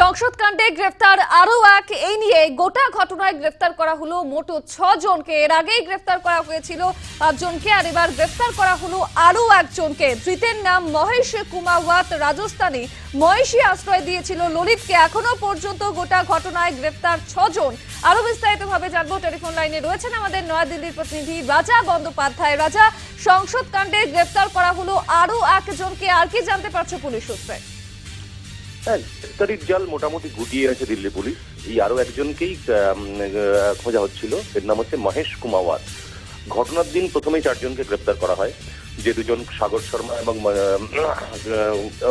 সংসদ কাণ্ডে গ্রেফতার আরও এক, এই নিয়ে গোটা ঘটনায় গ্রেফতার করা হলো মোট জনকে এর আগেই গ্রেফতার করা হয়েছিল পাঁচজনকে, আর এবার গ্রেফতার করা হলো আরও একজনকে। ধৃতের নাম মহেশ কুমাওয়াত, রাজস্থানে মহেশই আশ্রয় দিয়েছিল ললিতকে। এখনও পর্যন্ত গোটা ঘটনায় গ্রেফতার ছজন। আরও বিস্তারিতভাবে জানব। টেলিফোন লাইনে রয়েছেন আমাদের নয়াদিল্লির প্রতিনিধি রাজা বন্দ্যোপাধ্যায়। রাজা সংসদ কাণ্ডে গ্রেফতার করা হলো আরও একজনকে। আর কি জানতে পারছ পুলিশ সূত্রে? হ্যাঁ গ্রেফতারির জাল মোটামুটি গুটিয়ে আছে দিল্লি পুলিশ। এই আরও একজনকেই খোঁজা হচ্ছিল। এর নাম হচ্ছে মহেশ কুমাওয়াত ঘটনার দিন প্রথমেই চারজনকে গ্রেপ্তার করা হয়, যে দুজন সাগর শর্মা এবং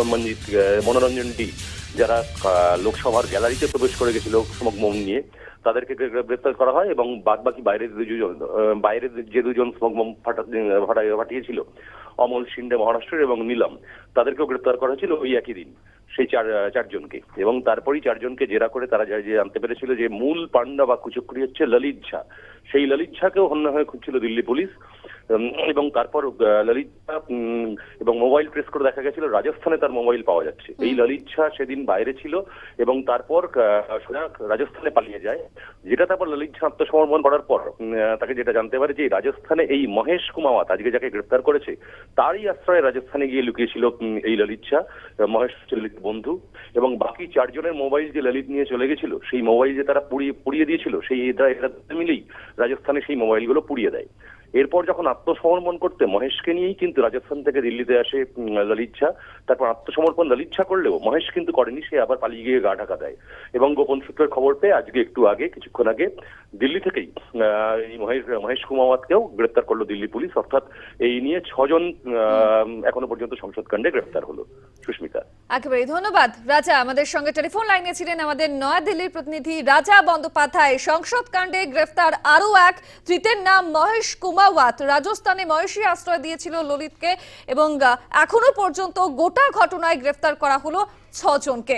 মঞ্জিত মনোরঞ্জন ডি, যারা লোকসভার গ্যালারিতে প্রবেশ করে গেছিল স্মোক মোম নিয়ে, তাদেরকে গ্রেপ্তার করা হয় এবং বাদ বাকি বাইরের দুজন বাইরের যে দুজন স্মোক মোম ফাটা- ফাটা- ফাটিয়েছিল, অমল শিন্ডে মহারাষ্ট্রের এবং নীলম, তাদেরকেও গ্রেপ্তার করা হয়েছিল ওই একই দিন। সেই চার চারজনকে। এবং তারপরেই চারজনকে জেরা করে তারা যা- জানতে পেরেছিল যে মূল পান্ডা বা কুচক্রি হচ্ছে ললিত ঝা সেই ললিত ঝাকেও হন্যা হয়ে খুঁজছিল দিল্লি পুলিশ। এবং তারপর ললিত এবং মোবাইল প্রেস করে দেখা গেছিল রাজস্থানে তার মোবাইল পাওয়া যাচ্ছে। এই ললিত ঝা সেদিন বাইরে ছিল এবং তারপর সোজা রাজস্থানে পালিয়ে যায়। যেটা তারপর ললিত ঝা আত্মসমর্পণ করার পর তাকে যেটা জানতে পারে যে রাজস্থানে এই মহেশ কুমাওয়াত আজকে যাকে গ্রেপ্তার করেছে তারই আশ্রয়ে রাজস্থানে গিয়ে লুকিয়েছিল এই ললিত মহেশ ললিত বন্ধু। এবং বাকি চারজনের মোবাইল যে ললিত নিয়ে চলে গেছিল সেই মোবাইল যে তারা পুড়িয়ে পুড়িয়ে দিয়েছিল সেই এরা এরা মিলেই রাজস্থানে সেই মোবাইলগুলো পুড়িয়ে দেয়। এরপর যখন আত্মসমর্পণ করতে মহেশকে নিয়েই কিন্তু রাজস্থান থেকে দিল্লিতে আসে ললিত ঝা। তারপর আত্মসমর্পণ ললিত ঝা করলেও মহেশ কিন্তু করেনি, সে আবার পালিয়ে গিয়ে গা ঢাকা দেয়। এবং গোপন সূত্রের খবর পেয়ে আজকে একটু আগে, কিছুক্ষণ আগে দিল্লি থেকেই মহেশ কুমাওয়াতকেও গ্রেপ্তার করল দিল্লি পুলিশ। অর্থাৎ এই নিয়ে ছজন এখনও পর্যন্ত সংসদ কাণ্ডে গ্রেপ্তার হলো সুস্মিতা। একেবারে, ধন্যবাদ। রাজা, আমাদের সঙ্গে টেলিফোন লাইনে ছিলেন আমাদের নয়াদিল্লির প্রতিনিধি রাজা বন্দ্যোপাধ্যায়। সংসদ কাণ্ডে গ্রেফতার আরও এক ধৃতের নাম মহেশ কুমাওয়াত রাজস্থানে ময়সী আশ্রয় দিয়েছিল ললিতকে এবং এখনও পর্যন্ত গোটা ঘটনায় গ্রেফতার করা হলো ছজনকে।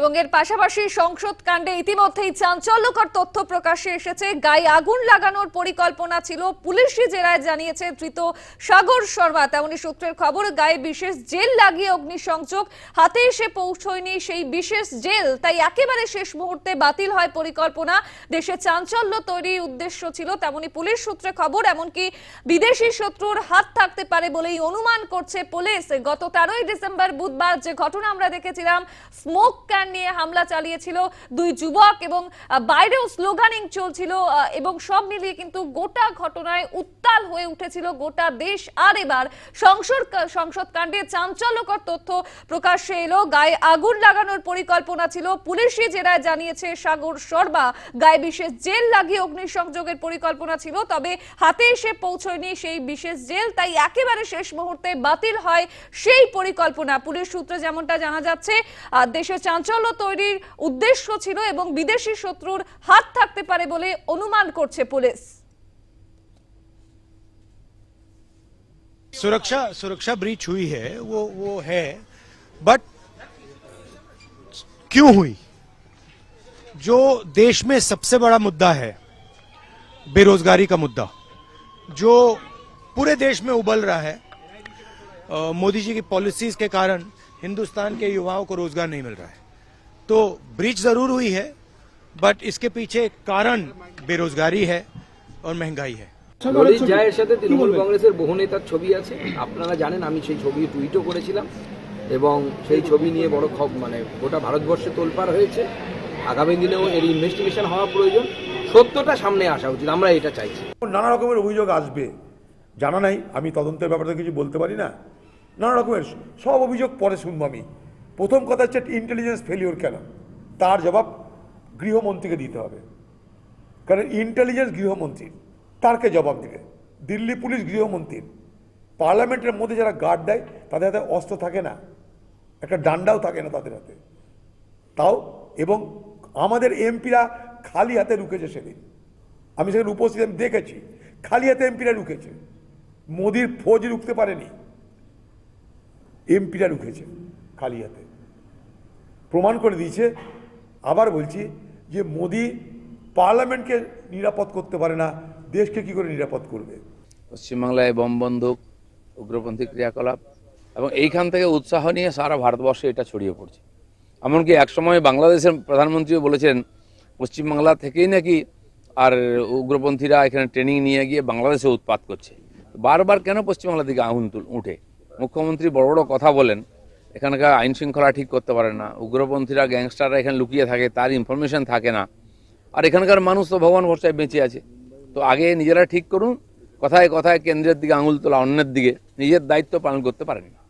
এবং এর পাশাপাশি সংসদ কাণ্ডে ইতিমধ্যেই চাঞ্চল্যকর তথ্য প্রকাশে এসেছে। গায়ে আগুন লাগানোর পরিকল্পনা ছিল। পুলিশি জেরায় জানিয়েছে ধৃত সাগর শর্মা। তেমনি সূত্রের খবর, গায়ে বিশেষ জেল লাগিয়ে অগ্নিসংযোগ হাতে এসে পৌঁছয়নি সেই বিশেষ জেল। তাই একেবারে শেষ মুহূর্তে বাতিল হয় পরিকল্পনা। দেশে চাঞ্চল্য তৈরির উদ্দেশ্য ছিল। তেমনি পুলিশ সূত্রে খবর, এমনকি বিদেশি শত্রুর হাত থাকতে পারে বলেই অনুমান করছে পুলিশ। গত তেরোই ডিসেম্বর বুধবার যে ঘটনা আমরা দেখেছিলাম, স্মোক ক্যান নিয়ে হামলা চালিয়েছিল দুই যুবক এবং বাইরেও স্লোগানিং চলছিল এবং সব মিলিয়ে কিন্তু গোটা ঘটনায় উত্তাল হয়ে উঠেছিল গোটা দেশ। আর এবার সংসদ সংসদ কাণ্ডে চাঞ্চল্যকর তথ্য প্রকাশ্যে এলো। গায়ে আগুন লাগানোর পরিকল্পনা ছিল। পুলিশই জেরায় জানিয়েছে সাগর শর্মা গায়ে বিশেষ জেল লাগিয়ে অগ্নিসংযোগের পরিকল্পনা ছিল তবে হাতে এসে পৌঁছয়নি সেই বিশেষ জেল তাই একেবারে শেষ মুহূর্তে বাতিল হয় সেই পরিকল্পনা। পুলিশ সূত্রে যেমনটা জানা যাচ্ছে আহ, দেশে চাঞ্চল্য তৈরির উদ্দেশ্য ছিল এবং বিদেশি শত্রুর হাত থাকতে পারে বলে অনুমান করছে পুলিশ सुरक्षा सुरक्षा ब्रीच हुई है वो वो है बट क्यों हुई जो देश में सबसे बड़ा मुद्दा है बेरोजगारी का मुद्दा जो पूरे देश में उबल रहा है अ, मोदी जी की पॉलिसीज के कारण हिंदुस्तान के युवाओं को रोजगार नहीं मिल रहा है तो ब्रीच जरूर हुई है बट इसके पीछे कारण बेरोजगारी है और महंगाई है ললিত জায়ের সাথে তৃণমূল কংগ্রেসের বহু নেতার ছবি আছে আপনারা জানেন আমি সেই ছবি টুইটও করেছিলাম এবং সেই ছবি নিয়ে বড় খব মানে গোটা ভারতবর্ষে তোলপাড় হয়েছে আগামী দিনেও এর ইনভেস্টিগেশন হওয়া প্রয়োজন সত্যটা সামনে আসা উচিত আমরা এটা চাইছি নানা রকমের অভিযোগ আসবে জানা নাই আমি তদন্তের ব্যাপারে তো কিছু বলতে পারি না নানা রকমের সব অভিযোগ পরে শুনবো আমি প্রথম কথা হচ্ছে ইন্টেলিজেন্স ফেলিওর কেন? তার জবাব গৃহমন্ত্রীকে দিতে হবে। কারণ ইন্টেলিজেন্স গৃহমন্ত্রীর তারকে জবাব দিবে। দিল্লি পুলিশ গৃহমন্ত্রীর পার্লামেন্টের মধ্যে যারা গার্ড দেয়, তাদের হাতে অস্ত্র থাকে না। একটা ডান্ডাও থাকে না তাদের হাতে। তাও এবং আমাদের এমপিরা খালি হাতে রুকেছে সেদিন। আমি সেখানে উপস্থিত, আমি দেখেছি, খালি হাতে এমপিরা রুকেছে মোদির ফৌজ রুখতে পারেনি। এমপিরা রুখেছে খালি হাতে। প্রমাণ করে দিয়েছে। আবার বলছি যে মোদি পার্লামেন্টকে নিরাপদ করতে পারে না, দেশকে কি করে নিরাপদ করবে? পশ্চিমবাংলায় বোম বন্দুক, উগ্রপন্থী ক্রিয়াকলাপ এবং এইখান থেকে উৎসাহ নিয়ে সারা ভারতবর্ষে এটা ছড়িয়ে পড়ছে। এমনকি একসময় বাংলাদেশের প্রধানমন্ত্রীও বলেছেন পশ্চিমবাংলা থেকেই নাকি আর উগ্রপন্থীরা এখানে ট্রেনিং নিয়ে গিয়ে বাংলাদেশে উৎপাত করছে। বারবার কেন পশ্চিমবাংলা থেকে তুল- উঠে? মুখ্যমন্ত্রী বড় বড় কথা বলেন এখানকার আইন শৃঙ্খলা ঠিক করতে পারে না। উগ্রপন্থীরা, গ্যাংস্টাররা এখানে লুকিয়ে থাকে, তার ইনফরমেশন থাকে না। আর এখানকার মানুষ তো ভগবান ভরসায় বেঁচে আছে। তো আগে নিজেরা ঠিক করুন, কথায় কথায় কেন্দ্রের দিকে আঙুল তোলা, অন্যের দিকে নিজের দায়িত্ব পালন করতে পারেন না